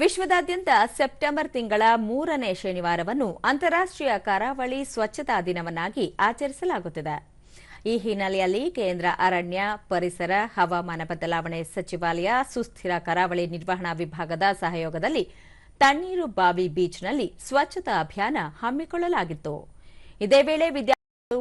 ವಿಶ್ವದಾದ್ಯಂತ ಸೆಪ್ಟೆಂಬರ್ ತಿಂಗಳ ಮೂರನೇ ಶನಿವಾರವನ್ನು ಅಂತಾರಾಷ್ಟ್ರೀಯ ಕರಾವಳಿ ಸ್ವಚ್ಛತಾ ದಿನವನ್ನಾಗಿ ಆಚರಿಸಲಾಗುತ್ತಿದೆ. ಈ ಹಿನ್ನೆಲೆಯಲ್ಲಿ ಕೇಂದ್ರ ಅರಣ್ಯ, ಪರಿಸರ, ಹವಾಮಾನ ಬದಲಾವಣೆ ಸಚಿವಾಲಯ, ಸುಸ್ಥಿರ ಕರಾವಳಿ ನಿರ್ವಹಣಾ ವಿಭಾಗದ ಸಹಯೋಗದಲ್ಲಿ ತಣ್ಣೀರು ಬಾವಿ ಬೀಚ್ನಲ್ಲಿ ಸ್ವಚ್ಛತಾ ಅಭಿಯಾನ ಹಮ್ಮಿಕೊಳ್ಳಲಾಗಿತ್ತು. ಇದೇ ವೇಳೆ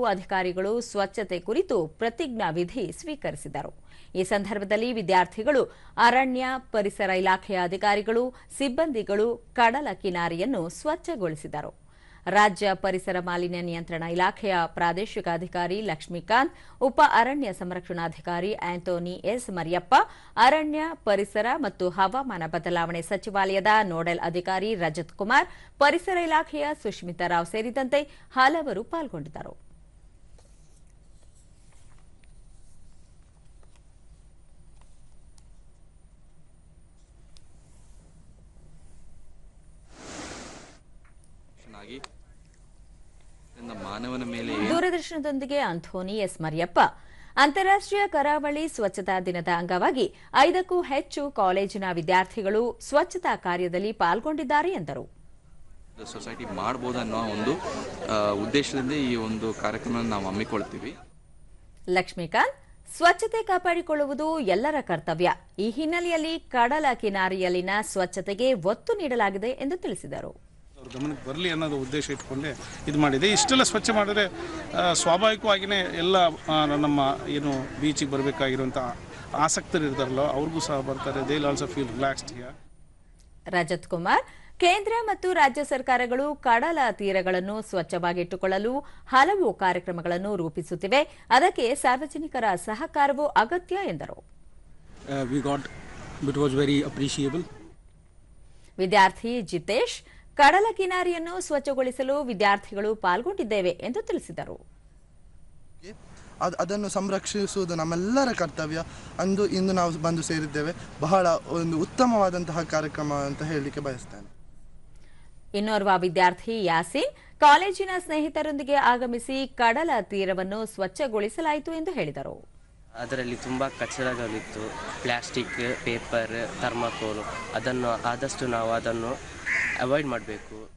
ಅಧಿಕಾರಿಗಳು ಸ್ವಚ್ಛತೆ ಕುರಿತು ಪ್ರತಿಜ್ಞಾ ವಿಧಿ ಸ್ವೀಕರಿಸಿದರು. ಈ ಸಂದರ್ಭದಲ್ಲಿ ವಿದ್ಯಾರ್ಥಿಗಳು, ಅರಣ್ಯ, ಪರಿಸರ ಇಲಾಖೆಯ ಅಧಿಕಾರಿಗಳು, ಸಿಬ್ಬಂದಿಗಳು ಕಡಲ ಕಿನಾರಿಯನ್ನು ಸ್ವಚ್ಛಗೊಳಿಸಿದರು. ರಾಜ್ಯ ಪರಿಸರ ಮಾಲಿನ್ಯ ನಿಯಂತ್ರಣ ಇಲಾಖೆಯ ಪ್ರಾದೇಶಿಕ ಅಧಿಕಾರಿ ಲಕ್ಷ್ಮೀಕಾಂತ್, ಉಪ ಅರಣ್ಯ ಸಂರಕ್ಷಣಾಧಿಕಾರಿ ಆಂಟೋನಿ ಎಸ್ ಮರಿಯಪ್ಪ, ಅರಣ್ಯ, ಪರಿಸರ ಮತ್ತು ಹವಾಮಾನ ಬದಲಾವಣೆ ಸಚಿವಾಲಯದ ನೋಡೆಲ್ ಅಧಿಕಾರಿ ರಜತ್ ಕುಮಾರ್, ಪರಿಸರ ಇಲಾಖೆಯ ಸುಷ್ಮಿತಾ ರಾವ್ ಸೇರಿದಂತೆ ಹಲವರು ಪಾಲ್ಗೊಂಡಿದ್ದರು. ಆಗಿ ಇದರಿಂದ ಮಾನವನ ಮೇಲೆ ದೂರದರ್ಶನದೊಂದಿಗೆ ಅಂಥೋನಿ ಎಸ್ ಮರಿಯಪ್ಪ. ಅಂತಾರಾಷ್ಟ್ರೀಯ ಕರಾವಳಿ ಸ್ವಚ್ಛತಾ ದಿನದ ಅಂಗವಾಗಿ ಐದಕ್ಕೂ ಹೆಚ್ಚು ಕಾಲೇಜಿನ ವಿದ್ಯಾರ್ಥಿಗಳು ಸ್ವಚ್ಛತಾ ಕಾರ್ಯದಲ್ಲಿ ಪಾಲ್ಗೊಂಡಿದ್ದಾರೆ ಎಂದರು. ಸೊಸೈಟಿ ಮಾಡಬಹುದು ಅನ್ನೋ ಒಂದು ಉದ್ದೇಶದಿಂದ ಈ ಒಂದು ಕಾರ್ಯಕ್ರಮ ನಾವು ಹಮ್ಮಿಕೊಳ್ತೀವಿ. ಲಕ್ಷ್ಮೀಕಾಂತ್ ಸ್ವಚ್ಛತೆ ಕಾಪಾಡಿಕೊಳ್ಳುವುದು ಎಲ್ಲರ ಕರ್ತವ್ಯ. ಈ ಹಿನ್ನೆಲೆಯಲ್ಲಿ ಕಡಲ ಕಿನಾರಿಯಲ್ಲಿನ ಸ್ವಚ್ಛತೆಗೆ ಒತ್ತು ನೀಡಲಾಗಿದೆ ಎಂದು ತಿಳಿಸಿದರು. ಅವ್ರ ಗಮನಕ್ಕೆ ಬರಲಿ ಅನ್ನೋದು ಉದ್ದೇಶ ಇಟ್ಕೊಂಡೆ ಇದು ಮಾಡಿದೆ. ಇಷ್ಟೆಲ್ಲ ಸ್ವಚ್ಛ ಮಾಡಿದ್ರೆ ಸ್ವಾಭಾವಿಕವಾಗಿಯೇ ಎಲ್ಲ ನಮ್ಮ ಏನು ಬೀಚಿಗೆ ಬರಬೇಕಾಗಿರುವಂಥ ಆಸಕ್ತರು ಇರ್ತಾರಲ್ಲ ಅವ್ರಿಗೂ ಸಹ ಬರ್ತಾರೆ. They also feel relaxed here Rajat Kumar ಕೇಂದ್ರ ಮತ್ತು ರಾಜ್ಯ ಸರ್ಕಾರಗಳು ಕಡಲ ತೀರಗಳನ್ನು ಸ್ವಚ್ಛವಾಗಿಟ್ಟುಕೊಳ್ಳಲು ಹಲವು ಕಾರ್ಯಕ್ರಮಗಳನ್ನು ರೂಪಿಸುತ್ತಿವೆ. ಅದಕ್ಕೆ ಸಾರ್ವಜನಿಕರ ಸಹಕಾರವೂ ಅಗತ್ಯ ಎಂದರು. We got it was very very ವಿದ್ಯಾರ್ಥಿ ಜಿತೇಶ್ ಕಡಲ ಕಿನಾರಿಯನ್ನು ಸ್ವಚ್ಛಗೊಳಿಸಲು ವಿದ್ಯಾರ್ಥಿಗಳು ಪಾಲ್ಗೊಂಡಿದ್ದೇವೆ ಎಂದು ತಿಳಿಸಿದರು. ಅದು ಅದನ್ನು ಸಂರಕ್ಷಿಸುವುದು ನಮ್ಮೆಲ್ಲರ ಕರ್ತವ್ಯ. ಅಂದು ಇಂದು ನಾವು ಬಂದು ಸೇರಿದ್ದೇವೆ. ಬಹಳ ಒಂದು ಉತ್ತಮವಾದಂತಹ ಕಾರ್ಯಕ್ರಮ ಅಂತ ಹೇಳಲಿಕ್ಕೆ ಬಯಸ್ತೇನೆ. ಇನ್ನೋರ್ವ ವಿದ್ಯಾರ್ಥಿ ಯಾಸಿನ್ ಕಾಲೇಜಿನ ಸ್ನೇಹಿತರೊಂದಿಗೆ ಆಗಮಿಸಿ ಕಡಲ ತೀರವನ್ನು ಸ್ವಚ್ಛಗೊಳಿಸಲಾಯಿತು ಎಂದು ಹೇಳಿದರು. ಅದರಲ್ಲಿ ತುಂಬ ಕಚ್ಚಡಗಳಿತ್ತು ಪ್ಲಾಸ್ಟಿಕ್ ಪೇಪರ್ ಥರ್ಮಾಕೋಲ್ ಅದನ್ನು ಆದಷ್ಟು ನಾವು ಅದನ್ನು ಅವಾಯ್ಡ್ ಮಾಡಬೇಕು.